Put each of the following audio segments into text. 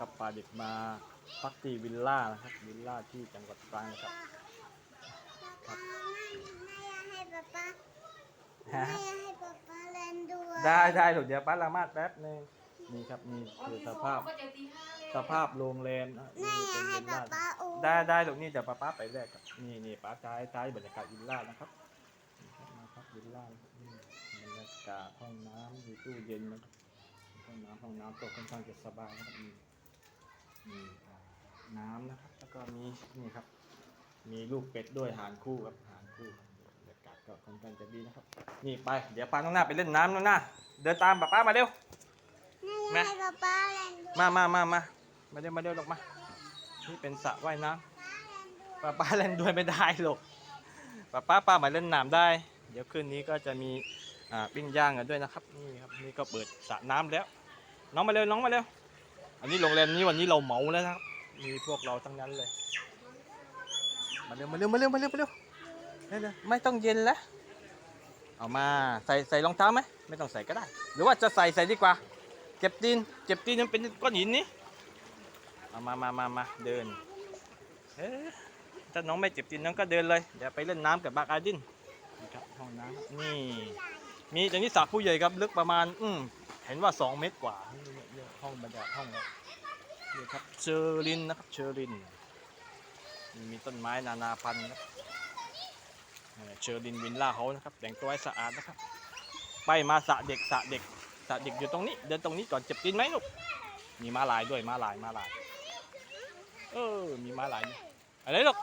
ครับปลาเด็กมาพักที่วิลล่านะครับวิลล่าที่จังหวัดตรังนะครับป๊าป๊าไม่ไม่อยากให้ป๊าป๊าฮะไม่อยากให้ป๊าป๊าเล่นด้วยได้ได้ลูกเดี๋ยวป้าละมาดแป๊บนึงนี่ครับนี่คือสภาพก็จะตีห้าเลยสภาพโรงแรมนะไม่นี่อยาเป็กนให้วิลป๊าล่าป๊าอู้ได้ได้ลูกนี่เดี๋ยวป้าป้าไปแรกครับนี่นี่ป้าท้ายท้ายบรรยากาศวิลล่านะครับนี่ครับมาพักวิลล่านะครับนี่บรรยากาศห้องน้ำมีตู้เย็นนะครับห้องน้ำห้องน้ำโต๊ะค่อนข้างจะสบายนะครับ นี่นี่อ่าน้ำนะครับ แล้วก็มีนี่ครับ มีลูกเป็ดด้วยหางคู่ครับหางคู่ครับบรรยากาศก็ค่อนข้างจะดีนะครับ นี่ไป เดี๋ยวป้าน้องหน้าไปเล่นน้ำน้องหน้าเดินตามป้าป้ามาเร็วไม่อยากให้ป๊าป๊าเล่นด้วยมามามามามาเร็วมาเร็วลงมา นี่เป็นสระว่ายน้ำป้าป้าเล่นด้วยไม่ได้หรอกป้าป้าป้ามาเล่นน้ำได้ เดี๋ยวคืนนี้ก็จะมีอ่าปิ้งย่างกันด้วยนะครับ นี่ครับนี่ก็เปิดสระน้ำแล้ว น้องมาเร็วน้องมาเร็ว อันนี้โรงแรมนี้วันนี้เราเหมาแล้วนะครับ มีพวกเราทั้งนั้นเลย มาเร็วมาเร็วมาเร็วมาเร็วมาเร็วเร็วไม่ต้องเย็นแล้วเอามาใส่ใส่รองเท้าไหมไม่ต้องใส่ก็ได้ หรือว่าจะใส่ใส่ดีกว่าเจ็บตีนเจ็บตีนมันเป็นก้อนหินนี่เอามามามามาเดินเอ๊ะถ้าน้องไม่เจ็บตีนน้องก็เดินเลยเดี๋ยวไปเล่นน้ำกับบากอาดินนี่ครับห้องน้ำนี่มีตรงนี้สระผู้ใหญ่ครับลึกประมาณอืมเห็นว่า 2 เมตรกว่า องบรรยากาศห้องนี่ครับเชอร์ลินนะครับเชอร์ลินมีต้นไม้นานาพันธุ์นะเชอร์ลินวินล่าเฮานะครับแต่งตัวให้สะอาดนะครับ ไปมาสะเด็กสะเด็กสะเด็กอยู่ตรงนี้ เดินตรงนี้ก่อนเจ็บตีนไหมลูกมีม้าลายด้วยม้าลายม้าลาย เออมีม้าลายด้วยอะไรลูก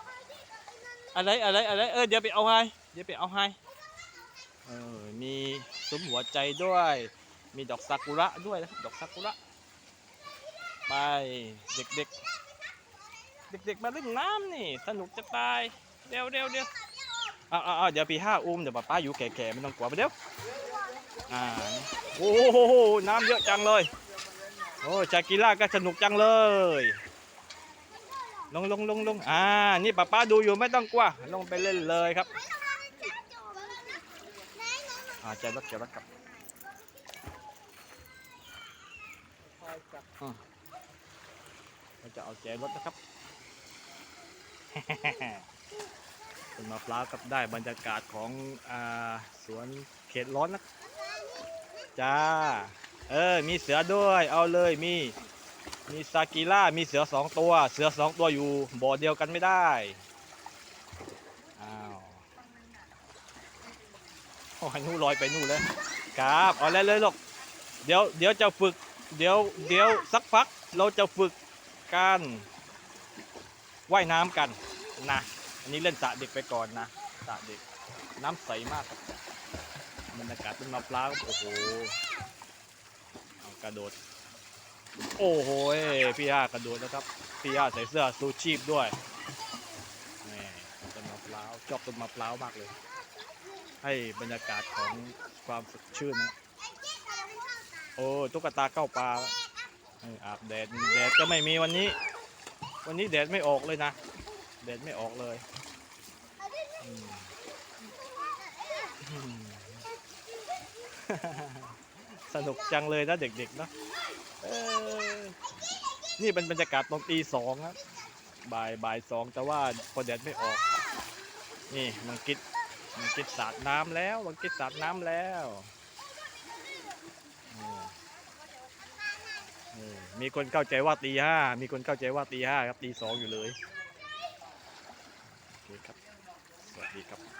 อะไรอะไรอะไรเออเดี๋ยวไปเอาให้เดี๋ยวไปเอาให้เออมีซุ้มหัวใจด้วย มีดอกซากุระด้วยนะครับดอกซากุระ ไปเด็กเด็กเด็กเด็กๆ มาเล่นน้ำนี่ สนุกจะตายเร็วเร็วเร็วเอาวอ้าเดี๋ยวปีห้าอุ้มเดี๋ยวป้าป้าอยู่แก่ๆไม่ต้องกลัวไปเร็วอ่าโอ้โหน้ำเยอะจังเลยโอ้ชากิล่าก็สนุกจังเลยลงลงลงลงอ่านี่ป้าป้าดูอยู่ไม่ต้องกลัวลงไปเล่นเลยครับอ่าใจรถใจรถครับ เราจะเอาใจรถนะครับต้นมะพร้าวกับได้บรรยากาศของอสวนเขตร้อนนะจ้า เออ มีเสือด้วย เอาเลย มี มีซากิล่า มีเสือสองตัว เสือสองตัวอยู่บ่อเดียวกันไม่ได้ อ้าวโอ้ยนู่นลอยไปนู่นเลยครับเอาเลยเลยลูกเดี๋ยว เดี๋ยวจะฝึก เดี๋ยว เดี๋ยวสักพัก เราจะฝึก การว่ายน้ำกันนะ อันนี้เล่นสระเด็กไปก่อนนะสระเด็กน้ำใสมากบรรยากาศเป็นมะพร้าวโอ้โหกระโดด โอ้โหพี่ย่ากระโดดนะครับ พี่ย่าใส่เสื้อซูชีพด้วยนี่ต้นมะพร้าวชอบต้นมะพร้าวมากเลย ให้บรรยากาศของความสดชื่นนะโอ้ตุ๊กตาเข้าปลา อาบแดดแดดก็ไม่มีวันนี้ วันนี้แดดไม่ออกเลยนะแดดไม่ออกเลยสนุกจังเลยนะเด็กๆเนอะนี่เป็นบรรยากาศตอนตีสองครับบ่ายบ่ายสองแต่ว่าพอแดดไม่ออก นี่มังกิดมังกิดสาดน้ำแล้วมังกิดสาดน้ำแล้ว มีคนเข้าใจว่าตีห้ามีคนเข้าใจว่าตีห้าครับตีสองอยู่เลย โอเคครับ สวัสดีครับ